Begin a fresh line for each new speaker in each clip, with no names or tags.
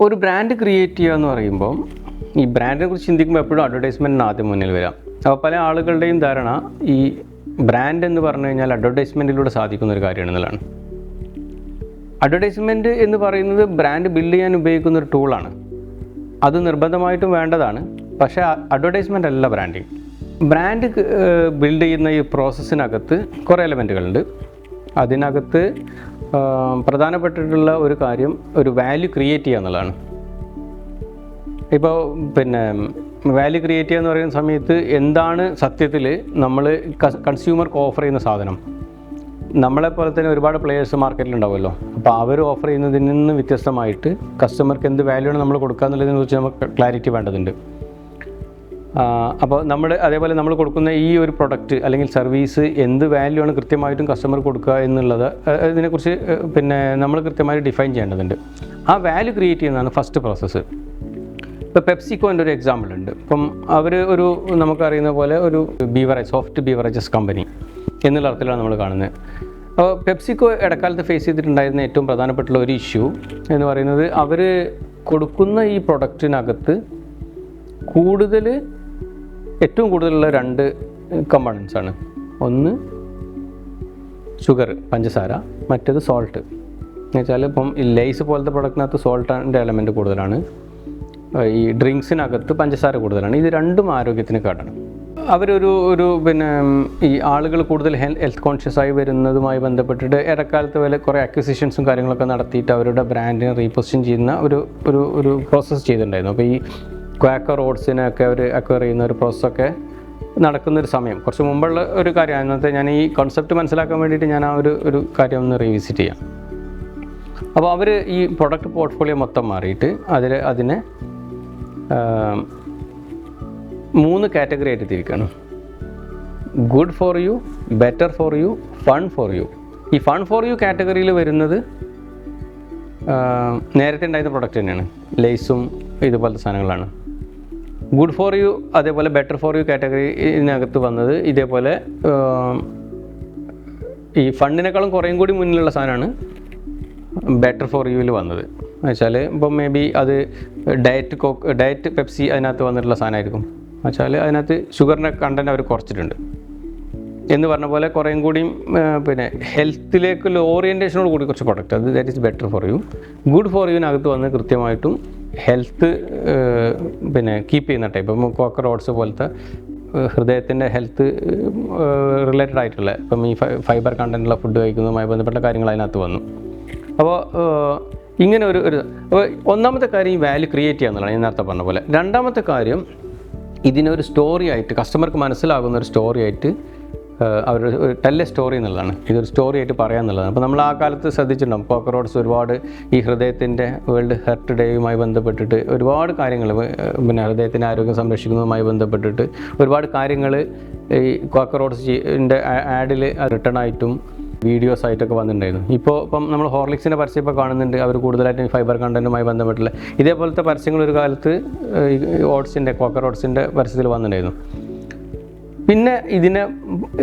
ഒരു brand create ചെയ്യുക എന്ന് പറയുമ്പോൾ ഈ ബ്രാൻഡിനെ കുറിച്ച് ചിന്തിക്കുമ്പോൾ എപ്പോഴും അഡ്വർടൈസ്മെന്റിന് ആദ്യം മുന്നിൽ വരാം. അപ്പോൾ പല ആളുകളുടെയും ധാരണ ഈ ബ്രാൻഡ് എന്ന് പറഞ്ഞു കഴിഞ്ഞാൽ അഡ്വർടൈസ്മെന്റിലൂടെ സാധിക്കുന്ന ഒരു കാര്യമാണെന്നുള്ളതാണ് അഡ്വർടൈസ്മെന്റ് എന്ന് പറയുന്നത് ബ്രാൻഡ് ബിൽഡ് ചെയ്യാൻ ഉപയോഗിക്കുന്ന ഒരു ടൂളാണ് അത് നിർബന്ധമായിട്ടും വേണ്ടതാണ്. പക്ഷേ അഡ്വർടൈസ്മെന്റ് അല്ല ബ്രാൻഡിങ് ബ്രാൻഡ് ബിൽഡ് ചെയ്യുന്ന ഈ പ്രോസസ്സിനകത്ത് കുറേ എലമെന്റുകളുണ്ട് അതിനകത്ത് പ്രധാനപ്പെട്ടിട്ടുള്ള ഒരു കാര്യം ഒരു വാല്യൂ ക്രിയേറ്റ് ചെയ്യുക എന്നുള്ളതാണ്. ഇപ്പോൾ പിന്നെ വാല്യൂ ക്രിയേറ്റ് ചെയ്യുക എന്ന് പറയുന്ന സമയത്ത് എന്താണ് സത്യത്തിൽ നമ്മൾ കൺസ്യൂമർക്ക് ഓഫർ ചെയ്യുന്ന സാധനം? നമ്മളെ പോലെ തന്നെ ഒരുപാട് പ്ലേയേഴ്സ് മാർക്കറ്റിൽ ഉണ്ടാവുമല്ലോ. അപ്പോൾ അവർ ഓഫർ ചെയ്യുന്നതിൽ നിന്ന് വ്യത്യസ്തമായിട്ട് കസ്റ്റമർക്ക് എന്ത് വാല്യൂ ആണ് നമ്മൾ കൊടുക്കുക എന്നുള്ളതിനെ കുറിച്ച് നമുക്ക് ക്ലാരിറ്റി വേണ്ടതുണ്ട്. അപ്പോൾ നമ്മൾ അതേപോലെ നമ്മൾ കൊടുക്കുന്ന ഈ ഒരു പ്രൊഡക്റ്റ് അല്ലെങ്കിൽ സർവീസ് എന്ത് വാല്യൂ ആണ് കൃത്യമായിട്ടും കസ്റ്റമർ കൊടുക്കുക എന്നുള്ളത് ഇതിനെക്കുറിച്ച് പിന്നെ നമ്മൾ കൃത്യമായി ഡിഫൈൻ ചെയ്യേണ്ടതുണ്ട്. ആ വാല്യൂ ക്രിയേറ്റ് ചെയ്യുന്നതാണ് ഫസ്റ്റ് പ്രോസസ്സ് ഇപ്പോൾ പെപ്സിക്കോന്റെ ഒരു എക്സാമ്പിൾ ഉണ്ട്. ഇപ്പം അവർ ഒരു നമുക്കറിയുന്ന പോലെ ഒരു ബീവറേജ് സോഫ്റ്റ് ബീവറേജസ് കമ്പനി എന്നുള്ള അർത്ഥത്തിലാണ് നമ്മൾ കാണുന്നത്. അപ്പോൾ പെപ്സിക്കോ ഇടക്കാലത്ത് ഫേസ് ചെയ്തിട്ടുണ്ടായിരുന്ന ഏറ്റവും പ്രധാനപ്പെട്ടുള്ള ഒരു ഇഷ്യൂ എന്ന് പറയുന്നത് അവർ കൊടുക്കുന്ന ഈ പ്രൊഡക്റ്റിനകത്ത് കൂടുതൽ ഏറ്റവും കൂടുതലുള്ള രണ്ട് കമ്പണൻസ് ആണ്. ഒന്ന് ഷുഗർ പഞ്ചസാര മറ്റേത് സോൾട്ട് എന്ന് വെച്ചാൽ ഇപ്പം ലൈസ് പോലത്തെ പ്രൊഡക്റ്റിനകത്ത് സോൾട്ടിന്റെ എലമെന്റ് കൂടുതലാണ്. ഈ ഡ്രിങ്ക്സിനകത്ത് പഞ്ചസാര കൂടുതലാണ്. ഇത് രണ്ടും ആരോഗ്യത്തിന് കേടാണ്. അവരൊരു ഒരു പിന്നെ ഈ ആളുകൾ കൂടുതൽ ഹെൽത്ത് കോൺഷ്യസ് ആയി വരുന്നതുമായി ബന്ധപ്പെട്ടിട്ട് ഇടക്കാലത്ത് വരെ കുറേ അക്വിസിഷൻസും കാര്യങ്ങളൊക്കെ നടത്തിയിട്ട് അവരുടെ ബ്രാൻഡിനെ റീപൊസിഷൻ ചെയ്യുന്ന ഒരു ഒരു ഒരു പ്രോസസ്സ് ചെയ്തിട്ടുണ്ടായിരുന്നു. അപ്പോൾ ഈ ക്വാക്കർ ഓട്സിനൊക്കെ അവർ അക്വയർ ചെയ്യുന്ന ഒരു പ്രോസസ്സൊക്കെ നടക്കുന്ന ഒരു സമയം. കുറച്ച് മുമ്പുള്ള ഒരു കാര്യമാണ്. അന്നത്തെ ഞാൻ ഈ കോൺസെപ്റ്റ് മനസ്സിലാക്കാൻ വേണ്ടിയിട്ട് ഞാൻ ആ ഒരു ഒരു കാര്യം ഒന്ന് റീവിസിറ്റ് ചെയ്യാം. അപ്പോൾ അവർ ഈ പ്രൊഡക്റ്റ് പോർട്ട്ഫോളിയോ മൊത്തം മാറിയിട്ട് അതിൽ അതിനെ മൂന്ന് കാറ്റഗറി ആയിട്ട് തിരിക്കണം. Good for you better for you fun for you ഈ ഫൺ ഫോർ യു കാറ്റഗറിയിൽ വരുന്നത് നേരത്തെ ഉണ്ടായിരുന്ന പ്രൊഡക്റ്റ് തന്നെയാണ്. ലേസും ഇതുപോലത്തെ സാധനങ്ങളാണ്. ഗുഡ് ഫോർ യു അതേപോലെ ബെറ്റർ ഫോർ യു കാറ്റഗറി ഇതിനകത്ത് വന്നത് ഇതേപോലെ ഈ ഫണ്ടിനേക്കാളും കുറേയും കൂടി മുന്നിലുള്ള സാധനമാണ് ബെറ്റർ ഫോർ യുവിൽ വന്നത്. വെച്ചാൽ ഇപ്പം മേ ബി അത് ഡയറ്റ് കോക്ക് ഡയറ്റ് പെപ്സി അതിനകത്ത് വന്നിട്ടുള്ള സാധനമായിരിക്കും. വെച്ചാൽ അതിനകത്ത് ഷുഗറിന്റെ കണ്ടന്റ് അവർ കുറച്ചിട്ടുണ്ട്. എന്ന് പറഞ്ഞ പോലെ കുറേയും കൂടിയും പിന്നെ ഹെൽത്തിലേക്കുള്ള ഓറിയന്റേഷനോട് കൂടി കുറച്ച് പ്രൊഡക്റ്റ് അത് that is better for you good for യുവിനകത്ത് വന്ന് കൃത്യമായിട്ടും ഹെൽത്ത് പിന്നെ കീപ്പ് ചെയ്യുന്ന ടൈപ്പ് ഇപ്പം കോക്കർ ഓട്സ് പോലത്തെ ഹൃദയത്തിന്റെ ഹെൽത്ത് റിലേറ്റഡ് ആയിട്ടുള്ള ഇപ്പം ഈ ഫൈബർ കണ്ടന്റുള്ള ഫുഡ് കഴിക്കുന്നതുമായി ബന്ധപ്പെട്ട കാര്യങ്ങൾ അതിനകത്ത് വന്നു. അപ്പോൾ ഇങ്ങനെ ഒരു ഒരു അപ്പോൾ ഒന്നാമത്തെ കാര്യം ഈ വാല്യൂ ക്രിയേറ്റ് ചെയ്യുക ഞാൻ നേരത്തെ പറഞ്ഞ പോലെ. രണ്ടാമത്തെ കാര്യം ഇതിനൊരു സ്റ്റോറി ആയിട്ട് കസ്റ്റമർക്ക് മനസ്സിലാകുന്ന ഒരു സ്റ്റോറി ആയിട്ട് അവർ ടെല്ല സ്റ്റോറി എന്നുള്ളതാണ്. ഇതൊരു സ്റ്റോറി ആയിട്ട് പറയാന്നുള്ളതാണ് അപ്പോൾ നമ്മൾ ആ കാലത്ത് ശ്രദ്ധിച്ചിട്ടുണ്ടാവും. കോക്കറോട്സ് ഒരുപാട് ഈ ഹൃദയത്തിന്റെ വേൾഡ് ഹെർട്ട് ഡേയുമായി ബന്ധപ്പെട്ടിട്ട് ഒരുപാട് കാര്യങ്ങൾ പിന്നെ ഹൃദയത്തിന്റെ ആരോഗ്യം സംരക്ഷിക്കുന്നതുമായി ബന്ധപ്പെട്ടിട്ട് ഒരുപാട് കാര്യങ്ങൾ ഈ കോക്കറോട്സിന്റെ ആഡിൽ റിട്ടേൺ ആയിട്ടും വീഡിയോസ് ആയിട്ടൊക്കെ വന്നിട്ടുണ്ടായിരുന്നു. ഇപ്പോൾ ഇപ്പം നമ്മൾ ഹോർലിക്സിന്റെ പരസ്യം ഇപ്പോൾ കാണുന്നുണ്ട്. അവർ കൂടുതലായിട്ടും ഫൈബർ കണ്ടന്റുമായി ബന്ധപ്പെട്ടുള്ള ഇതേപോലത്തെ പരസ്യങ്ങൾ ഒരു കാലത്ത് ഓട്സിന്റെ കോക്കർ ഓട്സിന്റെ പരസ്യത്തിൽ വന്നിട്ടുണ്ടായിരുന്നു. പിന്നെ ഇതിനെ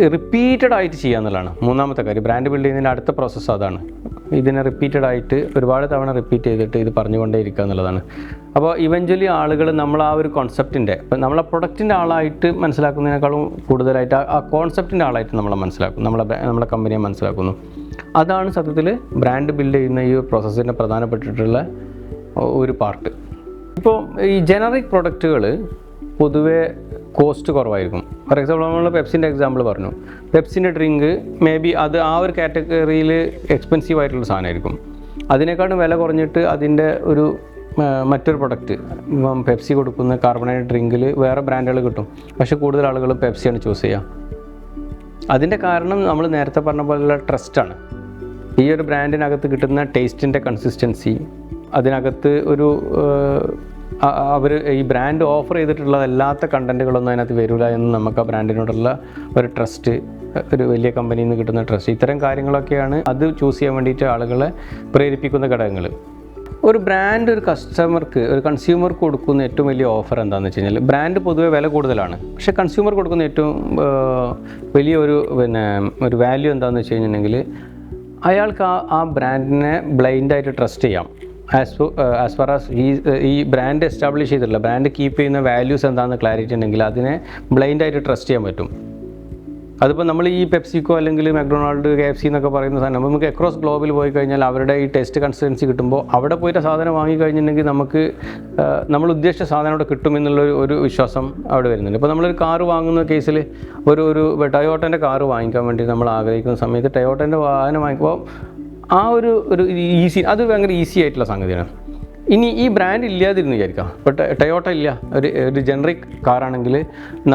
റിപ്പീറ്റഡ് ആയിട്ട് ചെയ്യുക എന്നുള്ളതാണ് മൂന്നാമത്തെ കാര്യം. ബ്രാൻഡ് ബിൽഡ് ചെയ്യുന്നതിന്റെ അടുത്ത പ്രോസസ്സ് അതാണ്. ഇതിനെ റിപ്പീറ്റഡ് ആയിട്ട് ഒരുപാട് തവണ റിപ്പീറ്റ് ചെയ്തിട്ട് ഇത് പറഞ്ഞുകൊണ്ടേ ഇരിക്കുക എന്നുള്ളതാണ്. അപ്പോൾ ഇവഞ്ച്വലി ആളുകൾ നമ്മൾ ആ ഒരു കോൺസെപ്റ്റിന്റെ ഇപ്പം നമ്മളെ പ്രൊഡക്റ്റിന്റെ ആളായിട്ട് മനസ്സിലാക്കുന്നതിനേക്കാളും കൂടുതലായിട്ട് ആ- കോൺസെപ്റ്റിന്റെ ആളായിട്ട് നമ്മളെ മനസ്സിലാക്കും നമ്മളെ നമ്മളെ കമ്പനിയെ മനസ്സിലാക്കുന്നു. അതാണ് സത്യത്തിൽ ബ്രാൻഡ് ബിൽഡ് ചെയ്യുന്ന ഈ പ്രോസസ്സിന്റെ പ്രധാനപ്പെട്ടിട്ടുള്ള ഒരു പാർട്ട് ഇപ്പോൾ ഈ ജനറിക് പ്രൊഡക്റ്റുകൾ പൊതുവേ കോസ്റ്റ് കുറവായിരിക്കും. ഫോർ എക്സാമ്പിൾ നമ്മൾ പെപ്സിന്റെ എക്സാമ്പിൾ പറഞ്ഞു. പെപ്സിന്റെ ഡ്രിങ്ക് മേ ബി അത് ആ ഒരു കാറ്റഗറിയിൽ എക്സ്പെൻസീവ് ആയിട്ടുള്ള സാധനമായിരിക്കും. അതിനേക്കാളും വില കുറഞ്ഞിട്ട് അതിന്റെ ഒരു മറ്റൊരു പ്രൊഡക്റ്റ് ഇപ്പം പെപ്സി കൊടുക്കുന്ന കാർബണേറ്റ് ഡ്രിങ്കിൽ വേറെ ബ്രാൻഡുകൾ കിട്ടും. പക്ഷേ കൂടുതൽ ആളുകൾ പെപ്സിയാണ് ചൂസ് ചെയ്യുക അതിന്റെ കാരണം നമ്മൾ നേരത്തെ പറഞ്ഞ പോലെയുള്ള ട്രസ്റ്റാണ് ഈ ഒരു ബ്രാൻഡിനകത്ത് കിട്ടുന്ന ടേസ്റ്റിന്റെ കൺസിസ്റ്റൻസി അതിനകത്ത് ഒരു അവർ ഈ ബ്രാൻഡ് ഓഫർ ചെയ്തിട്ടുള്ള ചെയ്തിട്ടുള്ളതല്ലാത്ത കണ്ടന്റുകളൊന്നും അതിനകത്ത് വരില്ല എന്ന് നമുക്ക് ആ ബ്രാൻഡിനോടുള്ള ഒരു ട്രസ്റ്റ് ഒരു വലിയ കമ്പനിയിൽ നിന്ന് കിട്ടുന്ന ട്രസ്റ്റ് ഇത്തരം കാര്യങ്ങളൊക്കെയാണ് അത് ചൂസ് ചെയ്യാൻ വേണ്ടിയിട്ട് ആളുകളെ പ്രേരിപ്പിക്കുന്ന ഘടകങ്ങൾ ഒരു ബ്രാൻഡ് ഒരു കസ്റ്റമർക്ക് ഒരു കൺസ്യൂമർക്ക് കൊടുക്കുന്ന ഏറ്റവും വലിയ ഓഫർ എന്താണെന്ന് വെച്ച് കഴിഞ്ഞാൽ ബ്രാൻഡ് പൊതുവേ വില കൂടുതലാണ്. പക്ഷേ കൺസ്യൂമർ കൊടുക്കുന്ന ഏറ്റവും വലിയ ഒരു പിന്നെ ഒരു വാല്യൂ എന്താണെന്ന് വെച്ച് കഴിഞ്ഞിട്ടുണ്ടെങ്കിൽ അയാൾക്ക് ആ ആ ബ്രാൻഡിനെ ബ്ലൈൻഡായിട്ട് ട്രസ്റ്റ് ചെയ്യാം. ആസ് ആസ് ഫാർ ആസ് ഈ ഈ ബ്രാൻഡ് എസ്റ്റാബ്ലിഷ് ചെയ്തിട്ടില്ല. ബ്രാൻഡ് കീപ്പ് ചെയ്യുന്ന വാല്യൂസ് എന്താണെന്ന് ക്ലാരിറ്റി ഉണ്ടെങ്കിൽ അതിനെ ബ്ലൈൻഡായിട്ട് ട്രസ്റ്റ് ചെയ്യാൻ പറ്റും. അതിപ്പോൾ നമ്മൾ ഈ പെപ്സിക്കോ അല്ലെങ്കിൽ മക്ഡൊണാൾഡ് കെ എഫ് സി എന്നൊക്കെ പറയുന്ന സാധനം നമുക്ക് അക്രോസ് ഗ്ലോബിൽ പോയി കഴിഞ്ഞാൽ അവരുടെ ഈ ടെസ്റ്റ് കൺസിസ്റ്റൻസി കിട്ടുമ്പോൾ അവിടെ പോയിട്ട് സാധനം വാങ്ങിക്കഴിഞ്ഞിട്ടുണ്ടെങ്കിൽ നമുക്ക് നമ്മൾ ഉദ്ദേശിച്ച സാധനം അവിടെ കിട്ടുമെന്നുള്ള ഒരു- വിശ്വാസം അവിടെ വരുന്നുണ്ട്. ഇപ്പോൾ നമ്മളൊരു കാറ് വാങ്ങുന്ന കേസിൽ ഒരു ഒരു ടയോട്ടന്റെ കാറ് വാങ്ങിക്കാൻ വേണ്ടി നമ്മൾ ആഗ്രഹിക്കുന്ന സമയത്ത് ടയോട്ടന്റെ വാഹനം വാങ്ങിക്കുമ്പോൾ ആ ഒരു ഒരു ഈസി അത് ഭയങ്കര ഈസി ആയിട്ടുള്ള സംഗതിയാണ്. ഇനി ഈ ബ്രാൻഡ് ഇല്ലാതിരുന്ന് വിചാരിക്കാം ഇപ്പോൾ ടയോട്ട ഇല്ല. ഒരു ഒരു ജനറിക് കാറാണെങ്കിൽ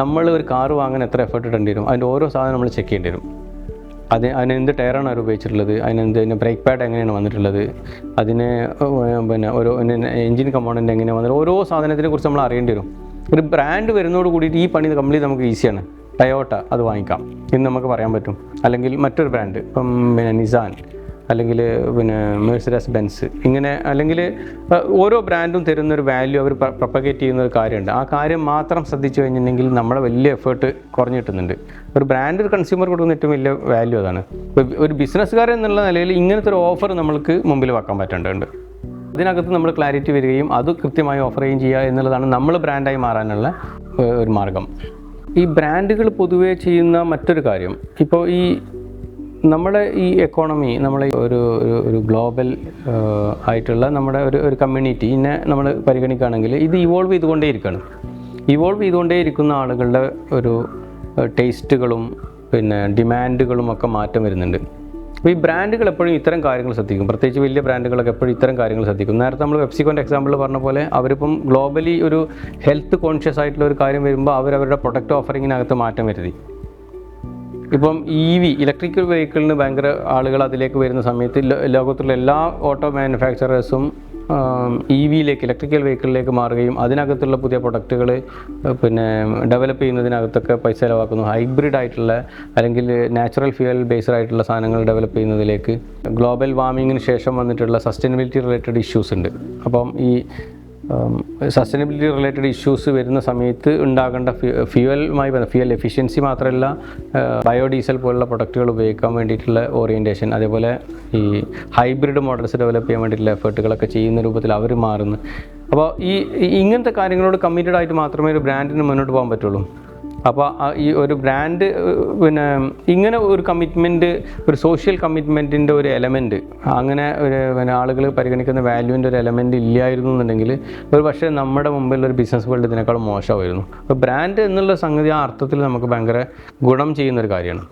നമ്മൾ ഒരു കാറ് വാങ്ങാൻ എത്ര എഫേർട്ട് ഇടേണ്ടി വരും? അതിന്റെ ഓരോ സാധനം നമ്മൾ ചെക്ക് ചെയ്യേണ്ടി വരും. അത് അതിന് എന്ത് ടയറാണ് അവർ ഉപയോഗിച്ചിട്ടുള്ളത്? അതിനെന്ത് അതിന്റെ ബ്രേക്ക് പാഡ് എങ്ങനെയാണ് വന്നിട്ടുള്ളത്? അതിന് പിന്നെ ഓരോ എഞ്ചിൻ കമ്പോണന്റ് എങ്ങനെയാണ് വന്നത് ഓരോ സാധനത്തിനെ കുറിച്ച് നമ്മൾ അറിയേണ്ടി വരും. ഒരു ബ്രാൻഡ് വരുന്നതോട് കൂടിയിട്ട് ഈ പണി കംപ്ലീറ്റ് നമുക്ക് ഈസിയാണ് ടയോട്ട അത് വാങ്ങിക്കാം. എന്ന് നമുക്ക് പറയാൻ പറ്റും. അല്ലെങ്കിൽ മറ്റൊരു ബ്രാൻഡ് ഇപ്പം പിന്നെ നിസാൻ അല്ലെങ്കിൽ പിന്നെ മേഴ്സിഡസ് ബെൻസ് ഇങ്ങനെ അല്ലെങ്കിൽ ഓരോ ബ്രാൻഡും തരുന്ന ഒരു വാല്യൂ അവർ പ്രൊപ്പഗേറ്റ് ചെയ്യുന്ന ഒരു കാര്യമുണ്ട്. ആ കാര്യം മാത്രം ശ്രദ്ധിച്ചു കഴിഞ്ഞിട്ടുണ്ടെങ്കിൽ നമ്മളെ വലിയ എഫേർട്ട് കുറഞ്ഞു കിട്ടുന്നുണ്ട്. ഒരു ബ്രാൻഡ് ഒരു കൺസ്യൂമർ കൊടുക്കുന്ന ഏറ്റവും വലിയ വാല്യൂ അതാണ്. ഒരു ബിസിനസ്സുകാരൻ എന്നുള്ള നിലയിൽ ഇങ്ങനത്തെ ഒരു ഓഫർ നമ്മൾക്ക് മുമ്പിൽ വെക്കാൻ പറ്റേണ്ടതുണ്ട്. അതിനകത്ത് നമ്മൾ ക്ലാരിറ്റി വരികയും അത് കൃത്യമായി ഓഫർ ചെയ്യുകയും ചെയ്യുക എന്നുള്ളതാണ് നമ്മൾ ബ്രാൻഡായി മാറാനുള്ള ഒരു മാർഗം. ഈ ബ്രാൻഡുകൾ പൊതുവേ ചെയ്യുന്ന മറ്റൊരു കാര്യം ഇപ്പോൾ ഈ നമ്മുടെ ഈ എക്കോണമി നമ്മളെ ഒരു ഒരു ഗ്ലോബൽ ആയിട്ടുള്ള നമ്മുടെ ഒരു ഒരു കമ്മ്യൂണിറ്റിനെ നമ്മൾ പരിഗണിക്കുകയാണെങ്കിൽ ഇത് ഇവോൾവ് ചെയ്തുകൊണ്ടേയിരിക്കുകയാണ്. ഇവോൾവ് ചെയ്തുകൊണ്ടേ ഇരിക്കുന്ന ആളുകളുടെ ഒരു ടേസ്റ്റുകളും പിന്നെ ഡിമാൻഡുകളും ഒക്കെ മാറ്റം വരുന്നുണ്ട്. അപ്പോൾ ഈ ബ്രാൻഡുകൾ എപ്പോഴും ഇത്തരം കാര്യങ്ങൾ ശ്രദ്ധിക്കും. പ്രത്യേകിച്ച് വലിയ ബ്രാൻഡുകളൊക്കെ എപ്പോഴും ഇത്തരം കാര്യങ്ങൾ ശ്രദ്ധിക്കും. നേരത്തെ നമ്മൾ വെബ്സിക്കോന്റെ എക്സാമ്പിൾ പറഞ്ഞ പോലെ അവരിപ്പം ഗ്ലോബലി ഒരു ഹെൽത്ത് കോൺഷ്യസ് ആയിട്ടുള്ള ഒരു കാര്യം വരുമ്പോൾ അവരവരുടെ പ്രൊഡക്റ്റ് ഓഫറിങ്ങിനകത്ത് മാറ്റം വരുത്തി. ഇപ്പം ഇ വി ഇലക്ട്രിക്കൽ വെഹിക്കിളിന് ഭയങ്കര ആളുകൾ അതിലേക്ക് വരുന്ന സമയത്ത് ലോകത്തുള്ള എല്ലാ ഓട്ടോ മാനുഫാക്ചറേഴ്സും ഇ വിയിലേക്ക് ഇലക്ട്രിക്കൽ വെഹിക്കിളിലേക്ക് മാറുകയും അതിനകത്തുള്ള പുതിയ പ്രൊഡക്റ്റുകൾ പിന്നെ ഡെവലപ്പ് ചെയ്യുന്നതിനകത്തൊക്കെ പൈസ ചിലവാക്കുന്നു. ഹൈബ്രിഡ് ആയിട്ടുള്ള അല്ലെങ്കിൽ നാച്ചുറൽ ഫ്യൂവൽ ബേസ്ഡ് ആയിട്ടുള്ള സാധനങ്ങൾ ഡെവലപ്പ് ചെയ്യുന്നതിലേക്ക് ഗ്ലോബൽ വാർമിങ്ങിന് ശേഷം വന്നിട്ടുള്ള സസ്റ്റൈനബിലിറ്റി റിലേറ്റഡ് ഇഷ്യൂസ് ഉണ്ട്. അപ്പം ഈ സസ്റ്റൈനബിലിറ്റി റിലേറ്റഡ് ഇഷ്യൂസ് വരുന്ന സമയത്ത് ഉണ്ടാകേണ്ട ഫ്യൂവലുമായി ബന്ധം ഫ്യൂവൽ എഫിഷ്യൻസി മാത്രമല്ല ബയോഡീസൽ പോലുള്ള പ്രൊഡക്റ്റുകൾ ഉപയോഗിക്കാൻ വേണ്ടിയിട്ടുള്ള ഓറിയന്റേഷൻ അതേപോലെ ഈ ഹൈബ്രിഡ് മോഡൽസ് ഡെവലപ്പ് ചെയ്യാൻ വേണ്ടിയിട്ടുള്ള എഫേർട്ടുകളൊക്കെ ചെയ്യുന്ന രൂപത്തിൽ അവർ മാറുന്നു. അപ്പോൾ ഈ ഇങ്ങനത്തെ കാര്യങ്ങളോട് കമ്മിറ്റഡ് ആയിട്ട് മാത്രമേ ഒരു ബ്രാൻഡിന് മുന്നോട്ട് പോകാൻ പറ്റുള്ളൂ. അപ്പോൾ ഈ ഒരു ബ്രാൻഡ് പിന്നെ ഇങ്ങനെ ഒരു കമ്മിറ്റ്മെന്റ് ഒരു സോഷ്യൽ കമ്മിറ്റ്മെന്റിന്റെ ഒരു എലമെന്റ് അങ്ങനെ ഒരു പിന്നെ ആളുകൾ പരിഗണിക്കുന്ന വാല്യൂവിന്റെ ഒരു എലമെന്റ് ഇല്ലായിരുന്നു എന്നുണ്ടെങ്കിൽ ഒരു പക്ഷേ നമ്മുടെ മുമ്പിൽ ഒരു ബിസിനസ് വേൾഡ് ഇതിനേക്കാൾ മോശമായിരുന്നു. അപ്പോൾ ബ്രാൻഡ് എന്നുള്ള സംഗതി ആ അർത്ഥത്തിൽ നമുക്ക് ഭയങ്കര ഗുണം ചെയ്യുന്നൊരു കാര്യമാണ്.